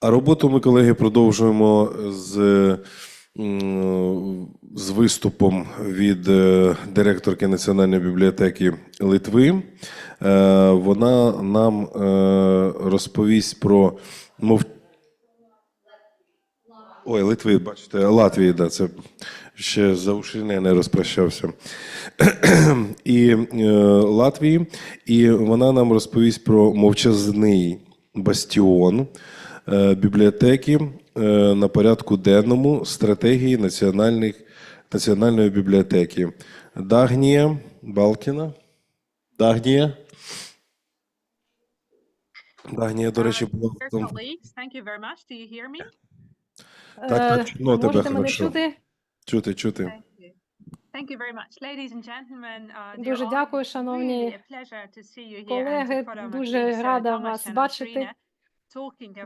А роботу ми, колеги, продовжуємо з, з виступом від е, директорки Національної бібліотеки Литви. Е, Вона нам е, розповість про мов... Ой, Литви, бачите, Латвії, да, це ще за ушини не розпрощався. І е, Латвії, і вона нам розповість про мовчазний бастіон е, бібліотеки е, на порядку денному стратегії національних, Національної бібліотеки. Дагнія Балкіна. Дагнія. Дагнія, до речі, була hear me? Так, так, Е, чутно тебе хорошо. чути? Чути, чути. Thank you. Very much. Ladies and gentlemen, uh, Дуже дякую, шановні really a pleasure to see you here and to колеги. Дуже uh, рада вас бачити.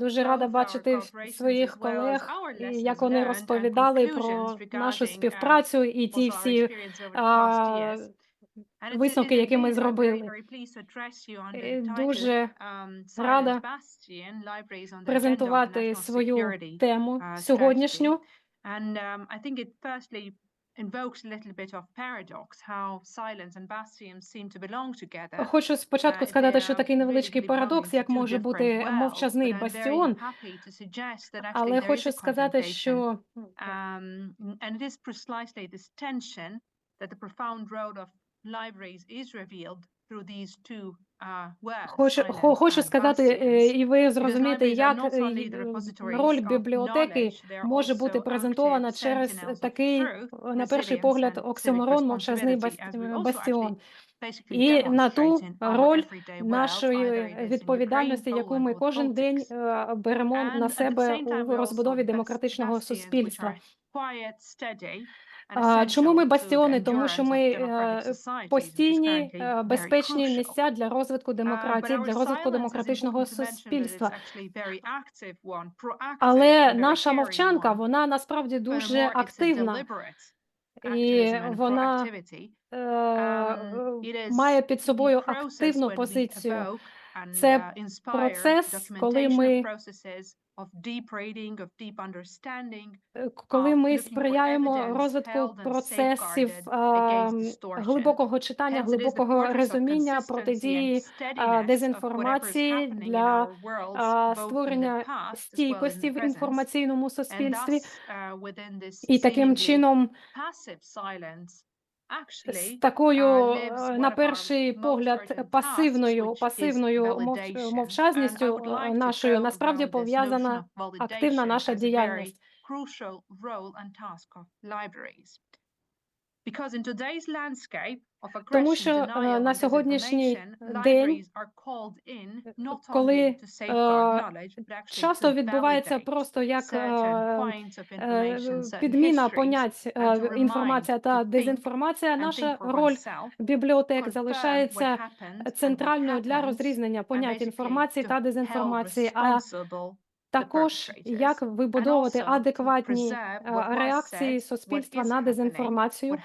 Дуже рада бачити своїх колег, і як вони розповідали про нашу uh, співпрацю і ті всі а, висновки, які ми зробили. Е, Дуже um, рада презентувати свою тему uh, сьогоднішню. Um, invokes a little bit of paradox how silence and bastion seem to belong together. Хочу спочатку Uh, сказати, що такий невеличкий парадокс, як може бути мовчазний бастіон, але хочу сказати, що um, and it is precisely this tension that the profound role of libraries is revealed uh, Хочу, хочу сказати, е, і ви зрозумієте, як е, е, роль бібліотеки може бути презентована через такий, е, на перший погляд, оксиморон, мовчазний е, бастіон. І на ту роль нашої відповідальності, яку ми кожен день е, беремо на себе у розбудові демократичного суспільства. Чому ми бастіони? Тому що ми е, постійні, е, безпечні місця для розвитку Uh, демократії, для розвитку демократичного суспільства. Але наша мовчанка, вона насправді дуже активна, і вона е, Um, має під собою активну позицію. Це uh, процес, коли ми Е, Коли ми сприяємо розвитку процесів а, глибокого читання, глибокого розуміння, протидії а, дезінформації для а, створення стійкості в інформаційному суспільстві. uh, І таким чином, з такою, uh, е, на перший погляд, пасивною, пасивною мовчазністю е, нашою насправді пов'язана активна наша діяльність. Because in today's landscape Тому що е, на сьогоднішній день коли е, часто відбувається просто як е, е, підміна понять е, інформація та дезінформація. Наша роль бібліотек залишається центральною для розрізнення понять інформації та дезінформації, а також як вибудовувати адекватні е, реакції суспільства на дезінформацію.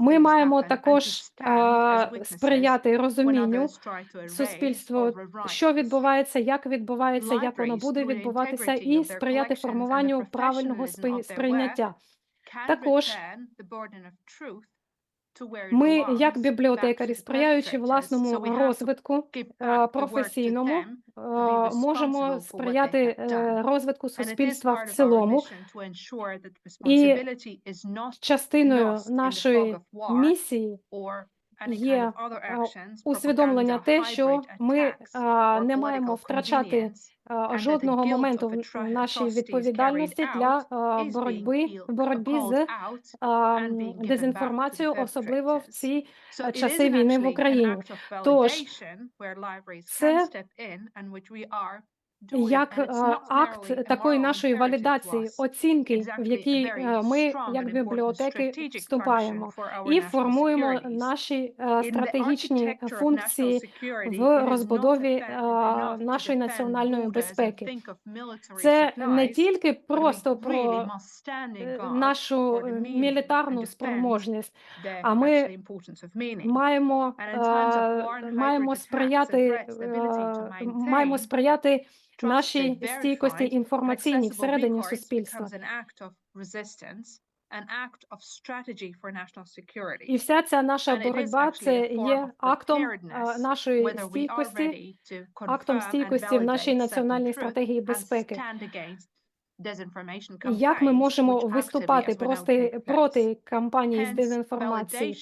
Ми маємо також е, сприяти розумінню суспільству, що відбувається, як відбувається, як воно буде відбуватися, і сприяти формуванню правильного сприйняття. Також Ми, як бібліотекарі, сприяючи власному розвитку е, професійному, е, можемо сприяти е, розвитку суспільства в цілому. І частиною нашої місії є е, усвідомлення те, що ми е, не маємо втрачати е, жодного моменту в нашій відповідальності для е, боротьби, боротьбі з е, дезінформацією, особливо в ці е, часи війни в Україні. Тож, це як е, акт такої нашої валідації, оцінки, в якій е, ми, як бібліотеки, вступаємо і формуємо наші е, стратегічні функції в розбудові е, нашої національної безпеки. Це не тільки просто про е, нашу е, мілітарну спроможність, а ми маємо, е, маємо сприяти, е, маємо сприяти нашій стійкості інформаційній всередині суспільства. І вся ця наша боротьба це є актом нашої стійкості, актом стійкості в нашій національній стратегії безпеки. Як ми можемо виступати проти, проти кампанії з дезінформації?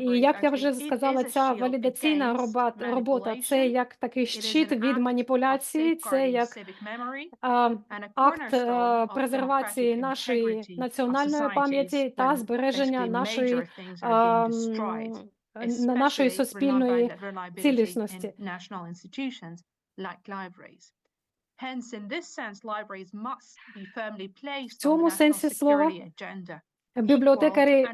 І як я вже сказала, ця валідаційна робота, це як такий щит від маніпуляції, це як акт е, презервації нашої національної пам'яті та збереження нашої нашої суспільної цілісності. В цьому сенсі слова бібліотекарі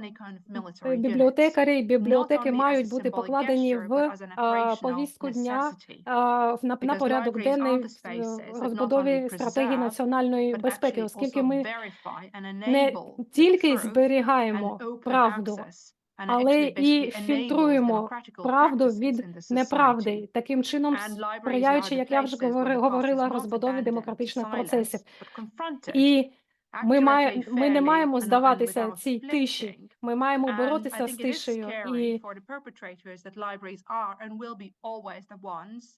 Е. Бібліотекарі і бібліотеки мають бути покладені в а, повістку дня а, на, на порядок денний в е, розбудові стратегії національної безпеки, оскільки ми не тільки зберігаємо правду, але і фільтруємо правду від неправди, таким чином сприяючи, як я вже говорила, розбудові демократичних процесів. І ми, має, ми не маємо здаватися цій тиші. Ми маємо боротися з тишею. І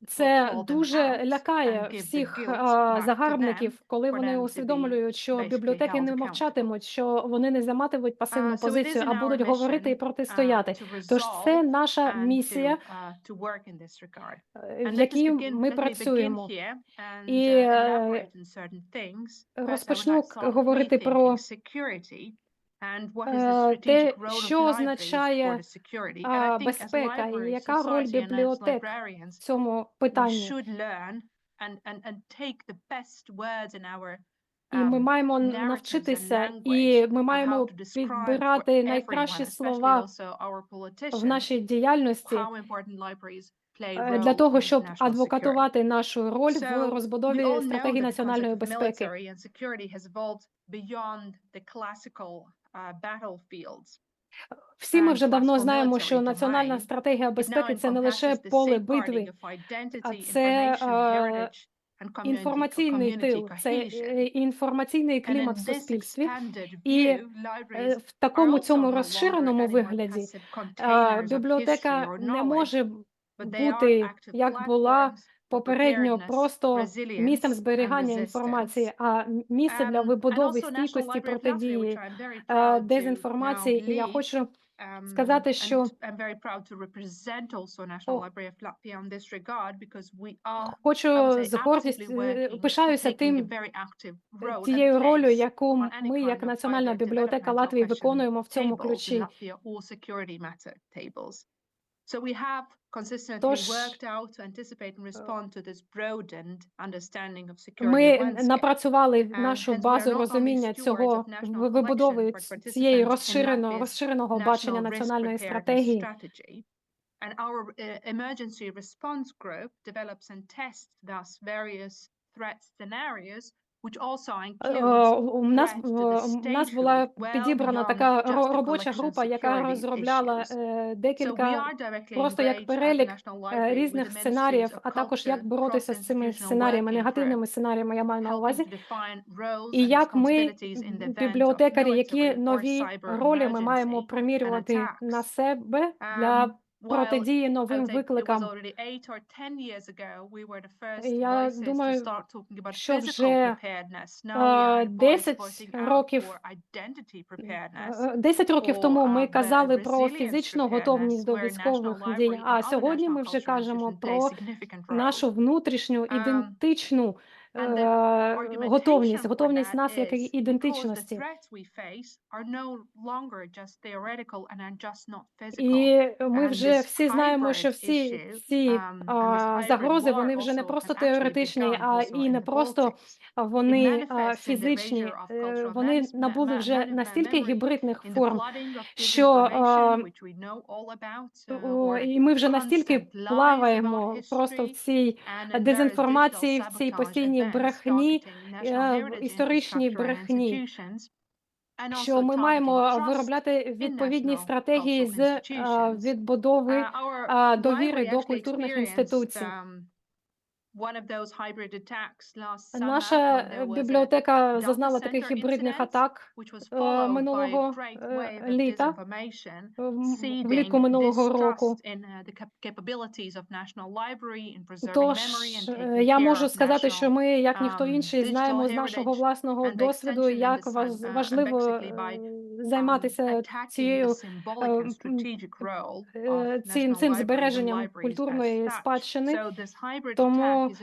Це дуже лякає всіх загарбників, коли вони усвідомлюють, що бібліотеки не мовчатимуть, що вони не займатимуть пасивну Uh, позицію, а будуть говорити і протистояти. uh, Тож це наша місія, uh, е, в якій ми працюємо. І, uh, е, розпочну говорити про е, те, що означає безпека і яка роль бібліотек в цьому питанні. І ми um, маємо навчитися, і ми маємо підбирати найкращі слова в нашій діяльності е, для того, щоб адвокатувати нашу роль в розбудові стратегії національної безпеки. uh. Всі ми вже давно знаємо, що національна стратегія безпеки це не лише поле битви, identity, це, е, інформаційний тил, це е, інформаційний клімат в суспільстві. І е, в такому цьому розширеному вигляді а, бібліотека не може бути, як була попередньо, просто місцем зберігання інформації, а місце для Um, вибудови стійкості протидії е, дезінформації. І я хочу Um, сказати, що хочу з гордістю е, пишаюся тим тією ролью, place яку ми, як Національна бібліотека Латвії, виконуємо в цьому ключі. So we have consistently worked out to anticipate and respond to this broadened understanding of security Ми напрацювали нашу базу розуміння цього вибудови цієї in розширеного, розширеного бачення національної стратегії. And our uh, emergency response group develops and tests thus various threat scenarios, Е, У нас в нас була підібрана така робоча група, яка розробляла е, декілька просто як перелік е, різних сценаріїв, а також як боротися з цими сценаріями, негативними сценаріями я маю на увазі. І як ми, бібліотекарі, які нові ролі ми маємо примірювати на себе для Um, протидії новим викликам. Я думаю, що вже preparedness. Now we are е, a voice 10 voicing out років for identity preparedness. Е, 10 років тому ми uh, казали про фізичну готовність до військових дій, а сьогодні ми вже кажемо про нашу внутрішню Um, ідентичну е, готовність, готовність нас як ідентичності. І ми вже всі знаємо, що всі ці um, загрози вони вже не просто теоретичні, а і не просто вони фізичні, е, вони набули вже настільки гібридних форм, що uh, і ми вже настільки плаваємо просто в цій дезінформації, в цій постійній events брехні, е, історичній брехні, що ми маємо виробляти відповідні стратегії з відбудови Uh, довіри до культурних інституцій. Наша е, бібліотека зазнала таких гібридних атак е, минулого е, літа, е, влітку минулого року. uh, Тож е, я можу сказати, що ми, як ніхто um, інший, знаємо з нашого власного досвіду, як uh, важливо е, um, займатися цією е, е, цим, цим збереженням культурної спадщини. Тому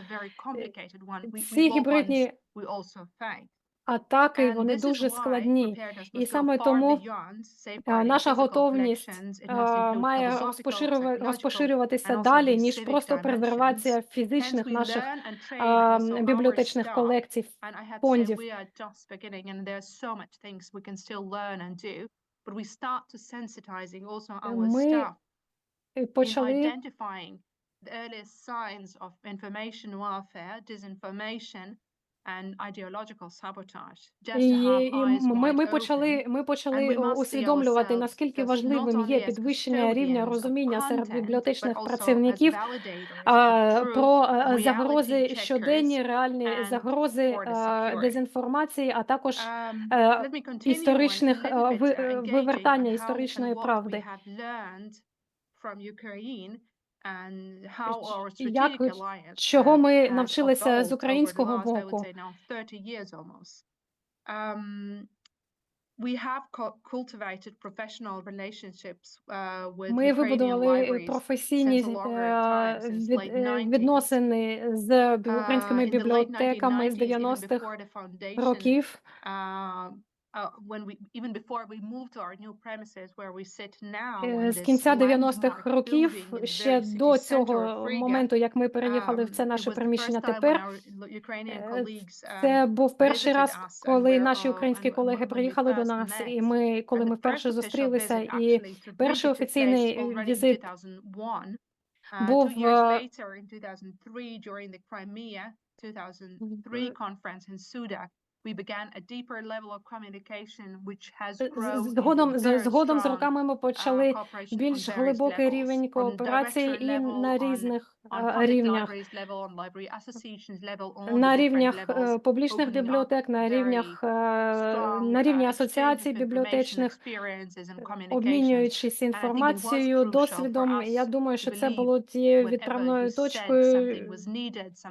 ці гібридні. Атаки, вони дуже складні. І саме тому е, наша готовність е, має розпоширюватися далі, ніж просто презервація фізичних наших е, бібліотечних колекцій, фондів. Е, Ми е, почали the earliest signs of information warfare, disinformation, І, ми, ми почали, ми почали усвідомлювати, наскільки важливим є підвищення рівня розуміння серед бібліотечних працівників про е, загрози, щоденні реальні загрози е, дезінформації, а також Um, е, історичних е, uh, е, вивертання історичної правди. Як чого uh, ми навчилися з українського боку. say now 30 years almost. Um, we have cu- cultivated professional relationships uh, with Ми вибудували професійні since a longer е, time, since від- late е, 90s. відносини з Uh, українськими бібліотеками з 1990s, 90-х before the foundation років. Uh, uh, when we even before we moved to our new premises where we sit now Е, З кінця 90-х landmark років, ще до цього моменту, як ми переїхали в це Um, наше приміщення тепер, е, um, це був перший раз, коли наші uh, українські колеги приїхали до нас, і ми, коли ми вперше зустрілися, і перший офіційний візит 2001. Uh, two був years е, later, in 2003, during the Crimea 2003 в- conference in Suda, we began a deeper level of communication, which has grown згодом, з- згодом з роками ми uh, почали більш глибокий рівень кооперації і на різних е, рівнях. На рівнях е, публічних бібліотек, на рівнях е, на рівні uh, асоціацій бібліотечних, е, обмінюючись інформацією, досвідом. Я думаю, що це було тією відправною точкою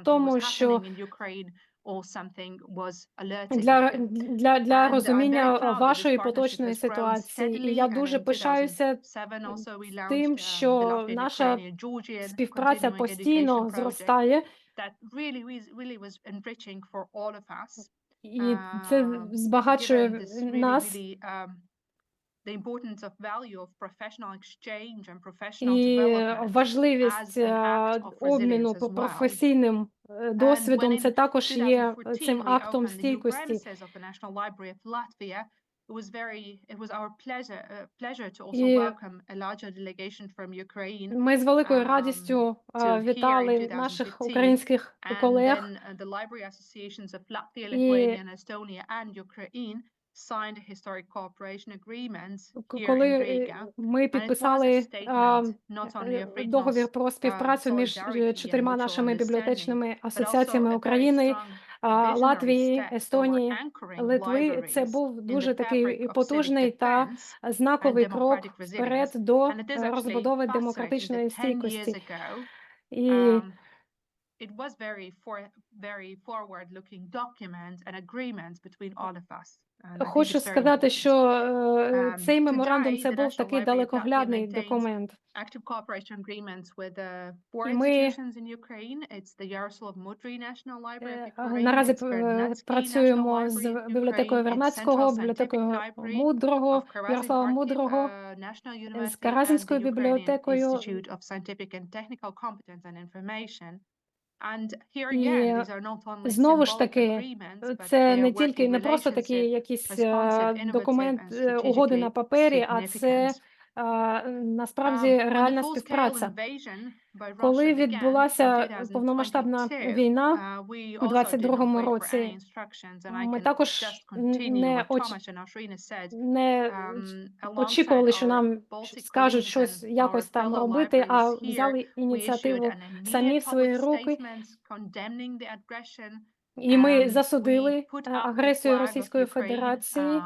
тому, що для, для, для розуміння вашої поточної ситуації. І я дуже пишаюся 2007 also we launched тим, um, що наша співпраця постійно зростає, і це Um, збагачує нас. І важливість as an е, act of обміну resilience по as well. професійним е, And when досвідом, це також є цим актом стійкості. of the National Library of Latvia, it was very, it was our pleasure, uh, pleasure to also І welcome a larger delegation from Ukraine ми з великою um, радістю е, вітали наших 2015. українських And колег. uh, the library associations of Latvia, Lithuania, and Estonia and Ukraine signed historic cooperation agreements коли е, ми підписали е, договір про співпрацю між е, чотирма нашими бібліотечними асоціаціями України, toward Естонії, Литви. Це був дуже такий потужний та знаковий крок вперед до е, розбудови демократичної that 10 years стійкості. І um, it was very for very forward-looking document and agreement between all of us. Хочу сказати, що е, Um, цей меморандум це був такий далекоглядний документ. active cooperation agreements with uh, four institutions in Ukraine. It's the Yaroslav Mudry National Library of е, наразі е, працюємо з бібліотекою Вернадського, бібліотекою Мудрого, Ярослава Мудрого, uh, з University Каразинською бібліотекою. Institute of Scientific and Technical Competence and Information. І знову ж таки, це не тільки не просто такі якісь е, документ, е, угоди на папері, а це насправді Um, реальна співпраця. Коли відбулася повномасштабна 2022, війна, uh, у also did not 22-му wait for any році, ми також не оч- не Um, очікували, що нам скажуть щось якось там робити, а взяли ініціативу самі в свої руки, і ми Um, засудили е, агресію Російської Федерації.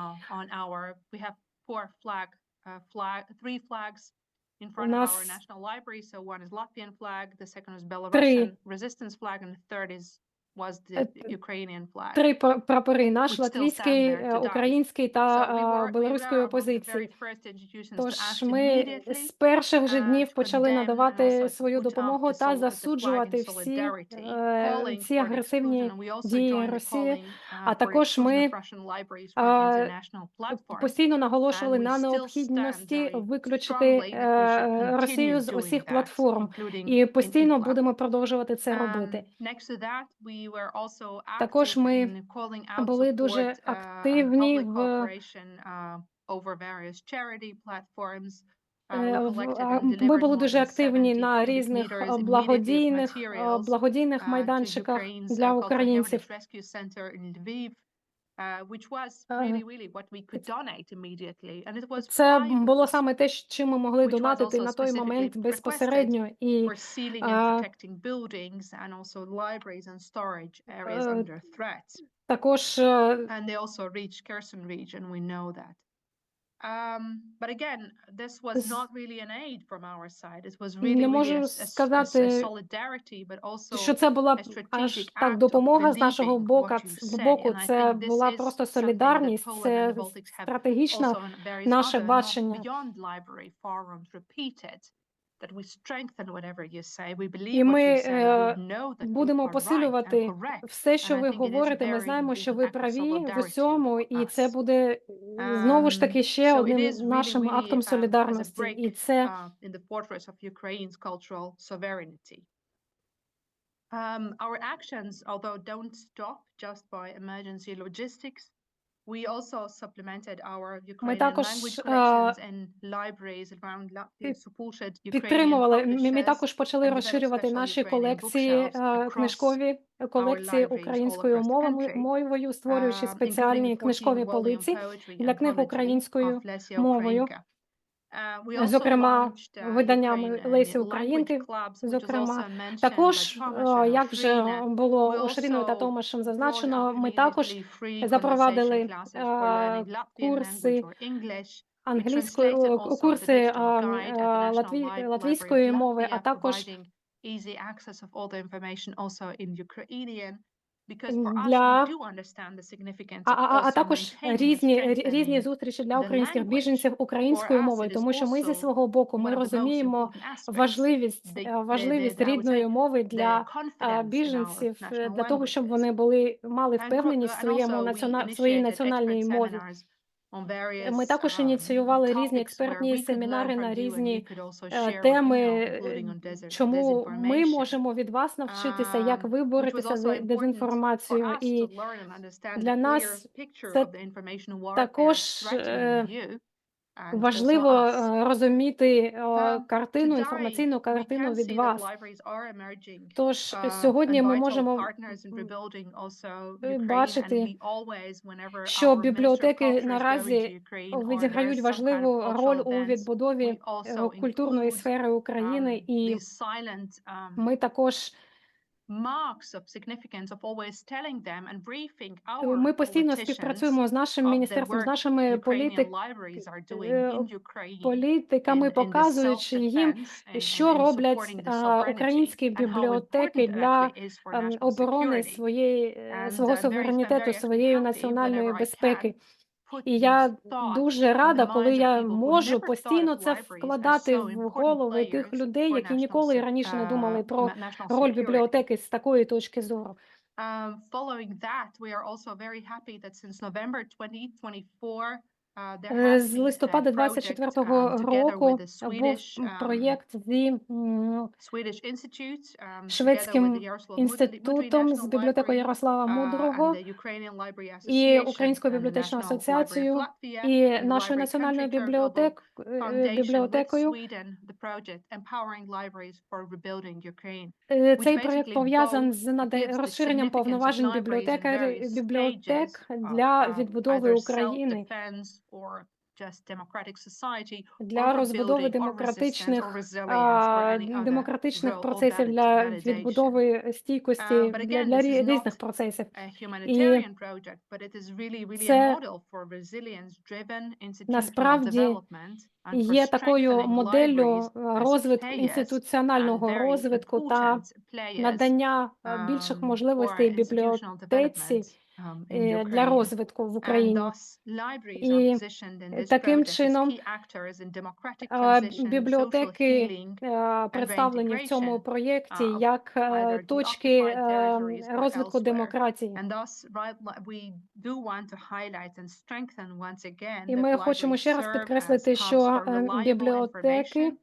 uh, on our, we have four flag, uh, flag, three flags in front of our нас national library. So one is Latvian flag, the second is три Belarusian resistance flag, and the third is was the е, Ukrainian flag, три пра- прапори: наш латвійський, е, український та е, білоруської опозиції. Тож ми з перших же uh, днів почали надавати свою допомогу та засуджувати всі е, ці агресивні дії Росії. А uh, також ми е, постійно наголошували на необхідності виключити е, Росію з усіх платформ, і постійно будемо продовжувати це робити. Um, Також ми були дуже uh, активні в uh. Uh, Е, Ми були дуже активні 70 на різних е, благодійних е, благодійних uh, майданчиках для uh, українців. Це було саме те, чим ми могли донатити на той момент безпосередньо. І for sealing and е, protecting buildings and also libraries and storage areas е, under threat. також Um, but again, this was З- not really an aid from our side. It was не really, a, можу сказати, solidarity, but also що це була аж так допомога з нашого боку. And I Це була просто солідарність, це various наше бачення. Beyond library forums repeated that we strengthen whatever you say. І ми е, будемо посилювати все, що ви говорите. Ми знаємо, що ви праві в усьому, і це буде е, знову ж Um, таки ще одним нашим актом um, солідарності, і це uh, in the fortress of Ukraine's cultural sovereignty. Um, our actions, although don't stop just by emergency logistics, Ukrainian також, е, підтримували. Ми, ми також почали розширювати наші колекції, е, книжкові колекції українською country, мовою, створюючи um, спеціальні книжкові 14-volume полиці для книг українською мовою. Ukrainka. Uh, we also Зокрема, uh, виданнями uh, Лесі Українки, зокрема. also Також, е, як вже було We Оширіною та also Томашем зазначено, ми також запровадили е, курси англійської also the курси digital а, guide at the е, National латві, Li- Library of латвійської мови, а Latvia, також для а, а, також різні рі- різні зустрічі для українських біженців українською мовою, тому що ми зі свого боку ми розуміємо важливість е, важливість рідної мови для е, біженців е, для того, щоб вони були мали впевненість в своєму also we націона... в своїй національній мові. Ми також um, ініціювали різні експертні семінари на різні е, теми, е, чому ми можемо від вас навчитися, як Um, ви боретеся з дезінформацією. І для нас це також важливо е, розуміти е, Um, картину, інформаційну картину від вас. Тож uh, сьогодні ми можемо е, бачити, що бібліотеки наразі відіграють важливу роль у відбудові е, культурної сфери України, um, і um, ми також ми постійно співпрацюємо з нашим міністерством, з нашими політик, е, політиками, показуючи їм, що роблять українські бібліотеки для ем, оборони своєї е, свого суверенітету, своєї національної безпеки. І я дуже рада, коли я можу постійно це вкладати в голови тих людей, які ніколи раніше не думали uh, про роль бібліотеки з такої точки зору. Um, following that, we are also very happy that since November 2024, uh, Е, З листопада project 24-го um, together with року був um, проєкт зі um, Шведським інститутом з бібліотекою Ярослава uh, Мудрого і Українською бібліотечною асоціацією і нашою національною бібліотек, е, бібліотекою. Е, Цей проєкт пов'язан з розширенням повноважень бібліотек of, для um, відбудови України, для розбудови демократичних а, демократичних процесів для відбудови стійкості Uh, для, для різних процесів. a Це насправді є такою моделлю е, розвитку інституціонального розвитку та надання е, більших um, можливостей бібліотеці um, е, для розвитку в Україні. І таким чином, е, бібліотеки е, представлені в цьому проєкті uh, як е, точки е, розвитку демократії. І ми хочемо ще раз підкреслити, що е, бібліотеки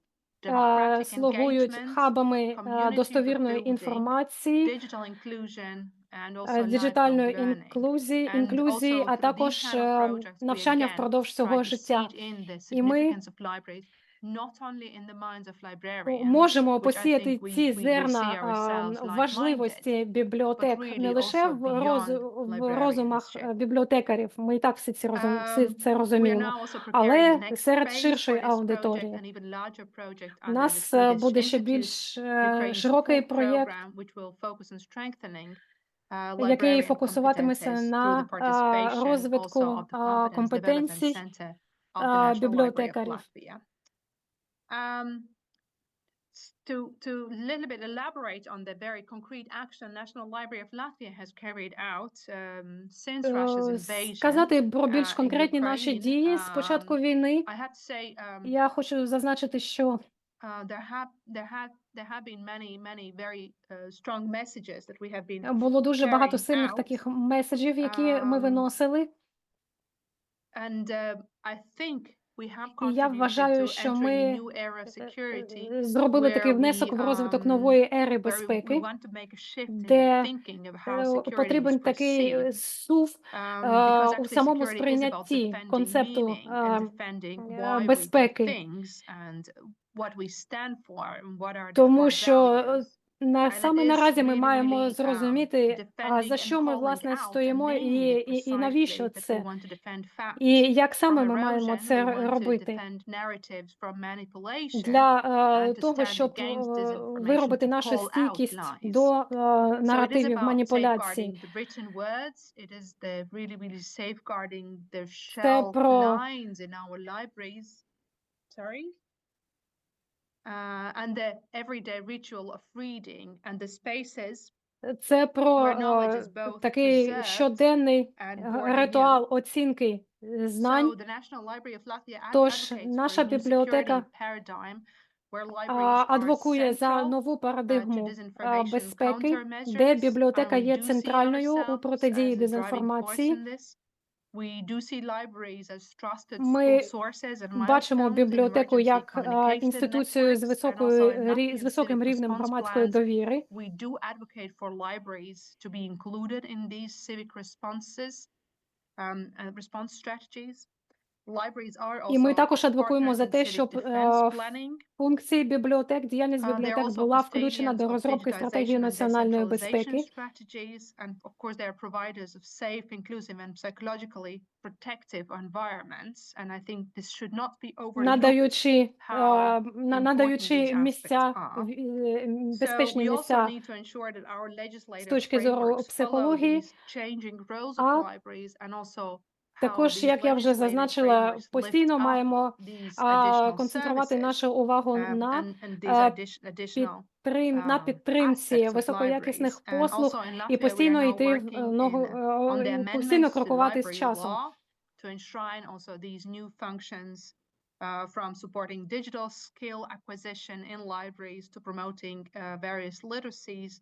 е, слугують хабами е, достовірної інформації, е, learning. інклюзії, інклюзії, а також е, навчання впродовж всього to життя. І ми можемо посіяти ці зерна важливості бібліотек не лише в, роз, в розумах е, бібліотекарів. Ми і так всі ці розум, всі Um, це розуміємо. Але серед ширшої аудиторії у нас е, буде ще більш е, широкий проєкт, Uh, який фокусуватиметься на розвитку компетенцій бібліотекарів. Um, to to little bit elaborate on the very concrete action National Library of Latvia has carried out um, since Russia's Е, invasion Сказати про uh, більш конкретні наші дії з початку Um, війни. I have to say um, Я хочу зазначити, що uh, there have there have there have been many many very uh, strong messages that we have been було дуже багато carrying сильних out. таких меседжів, які ми Um, виносили. and uh, I think we have І я вважаю, що ми е, е, зробили такий внесок в розвиток um, нової ери безпеки, де е, потрібен такий е, сув Um, е, у самому сприйнятті концепту е, е, безпеки, тому що е. На саме наразі ми маємо um, зрозуміти, а за що ми власне стоїмо і, і, і навіщо це, і як саме ми маємо це робити для е, to того, щоб е, disinformation, виробити нашу стійкість до е, is наративів маніпуляцій. Це про lines in our libraries. Sorry. Uh, and the everyday ritual of reading and the spaces Це про е, такий щоденний е, ритуал оцінки е, знань. Тож наша бібліотека адвокує за нову uh, парадигму безпеки, де. Uh, бібліотека є центральною у протидії дезінформації. In this. We do see libraries as trusted Ми sources and бачимо бібліотеку як інституцію з високою з високим civic рівнем response громадської довіри. І ми також адвокуємо за те, щоб е, функції бібліотек, діяльність Uh, бібліотек була включена до розробки стратегії національної безпеки. надаючи, е, надаючи місця, е, безпечні місця з точки зору психології. А також, як я вже зазначила, постійно маємо концентрувати нашу увагу um, на підтрим, на um, підтримці високоякісних послуг і постійно йти в е, ногу, uh, е, постійно крокувати з часом. to enshrine also these new functions uh, from supporting digital skill acquisition in libraries to promoting uh, various literacies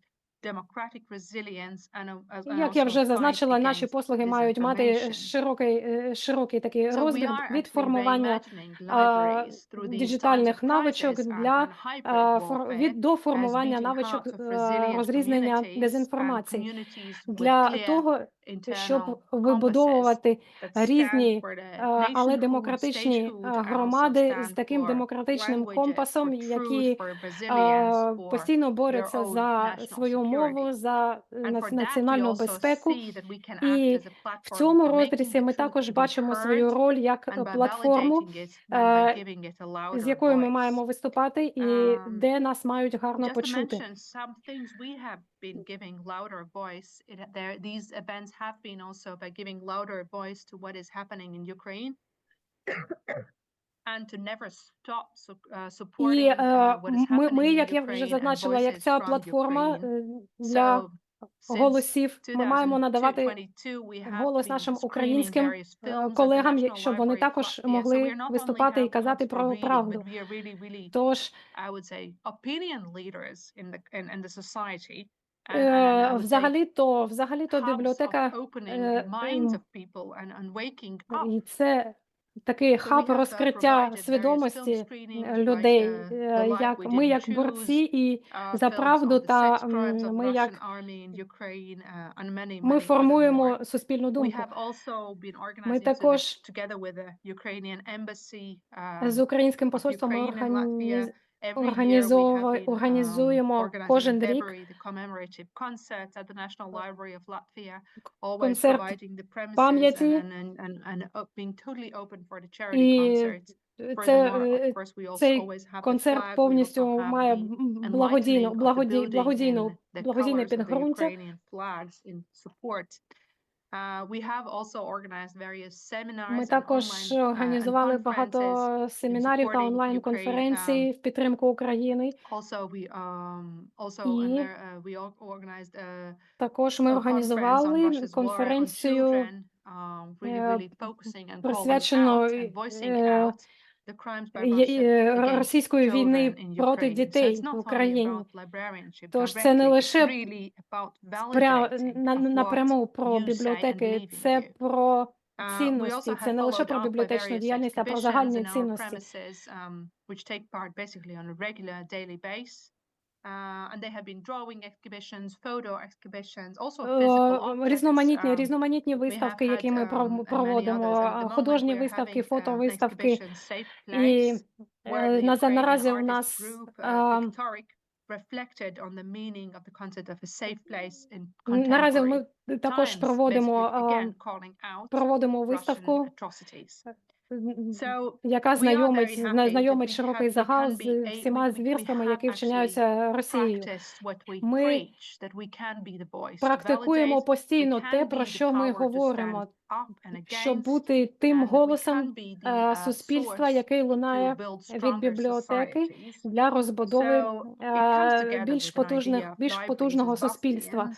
Як я вже зазначила, наші послуги мають мати широкий, е, широкий такий are від формування of навичок для від до формування навичок е, розрізнення дезінформації для того, щоб вибудовувати різні, е, але демократичні е, громади з таким демократичним компасом, які е, постійно борються за свою мову, за е, національну безпеку. І в цьому розрізі ми також бачимо свою роль як е, платформу, е, з якою ми маємо виступати, і Um, де нас мають гарно почути. Have been also by giving louder voice to what is happening in Ukraine, and to never stop so, uh, supporting І uh, е, ми, ми, як я вже зазначила, як ця платформа е, для голосів, ми маємо надавати 2022, we have голос нашим українським е, колегам, щоб вони також могли виступати і казати про правду. Тож Е, взагалі-то, взагалі-то бібліотека е, ем, і це такий хаб uh, розкриття свідомості е, людей, uh, е, як ми, як борці, і uh, за правду та ми як uh, ми формуємо суспільну думку. Ми також um, з українським посольством ми Um, організуємо кожен рік концерт пам'яті. uh, І це, е, цей концерт повністю має благодійну, благодійну, the благодійне підґрунтя. Uh, Ми також uh, організували багато семінарів та supporting онлайн-конференцій в підтримку України. Um І uh, також ми організували конференцію um, е, присвячену е, е, російської війни проти дітей в Україні. Тож це не лише напряму про бібліотеки, це про Uh, цінності, це не лише про бібліотечну діяльність, а про загальні цінності. And they have been drawing exhibitions, photo exhibitions, also physical Е. Різноманітні, Um, різноманітні виставки, які ми um, проводимо, художні виставки, um, фотовиставки. exhibition Safe І е, наразі у нас uh, reflected on the meaning of the concept of a safe place in наразі ми також проводимо, проводимо виставку, яка знайомить, знайомить широкий загал з всіма звірствами, які вчиняються Росією. Ми Практикуємо постійно те, про що ми говоримо, щоб бути тим голосом е, uh, суспільства, який лунає від бібліотеки для розбудови е, більш потужних, більш потужного суспільства.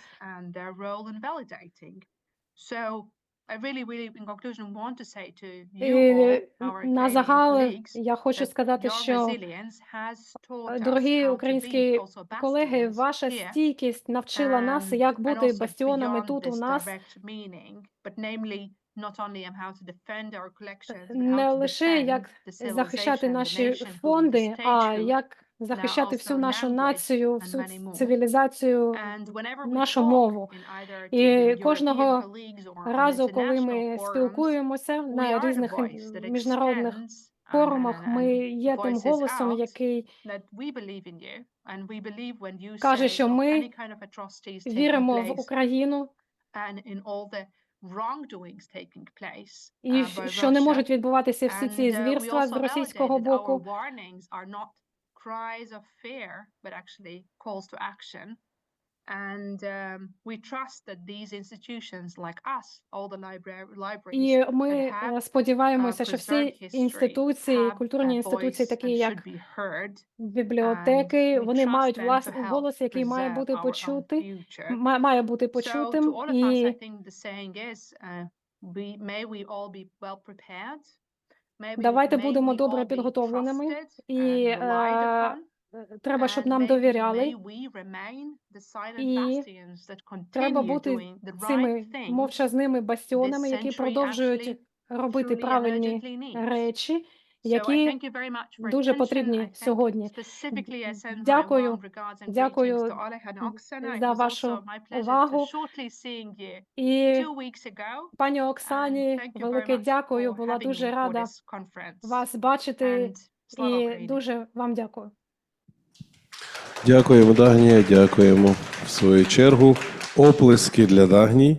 Bastions and their role in validating. So I really, really, in conclusion, want to say to you all, І our на загал colleagues, я хочу that сказати, your що resilience has taught us дорогі how to be українські колеги, ваша стійкість навчила нас, як бути бастіонами тут у нас, direct meaning, but namely not only on how to defend our collections, but не how to лише як the захищати наші фонди, а як захищати всю нашу націю, всю цивілізацію, нашу мову. І кожного разу, коли ми спілкуємося на різних міжнародних форумах, ми є тим голосом, який Каже, що ми віримо в Україну і uh, що не можуть відбуватися всі ці uh, звірства з російського боку. Cries of fear, but actually calls to action. And um, we trust that these institutions, like us, all the libra- libraries, І ми е, сподіваємося, що всі інституції, культурні інституції, такі як бібліотеки, вони мають власний голос, який має бути ма- має бути почутим, і uh, may we all be well prepared. Давайте будемо добре підготовленими і е, е, треба, щоб нам довіряли. І Треба бути цими мовчазними бастіонами, які продовжують робити правильні речі, які дуже потрібні сьогодні. Дякую, дякую за вашу увагу. І пані Оксані велике дякую. Була дуже рада вас бачити і дуже вам дякую. Дякуємо, Дагнія. Дякуємо в свою чергу. Оплески для Дагній.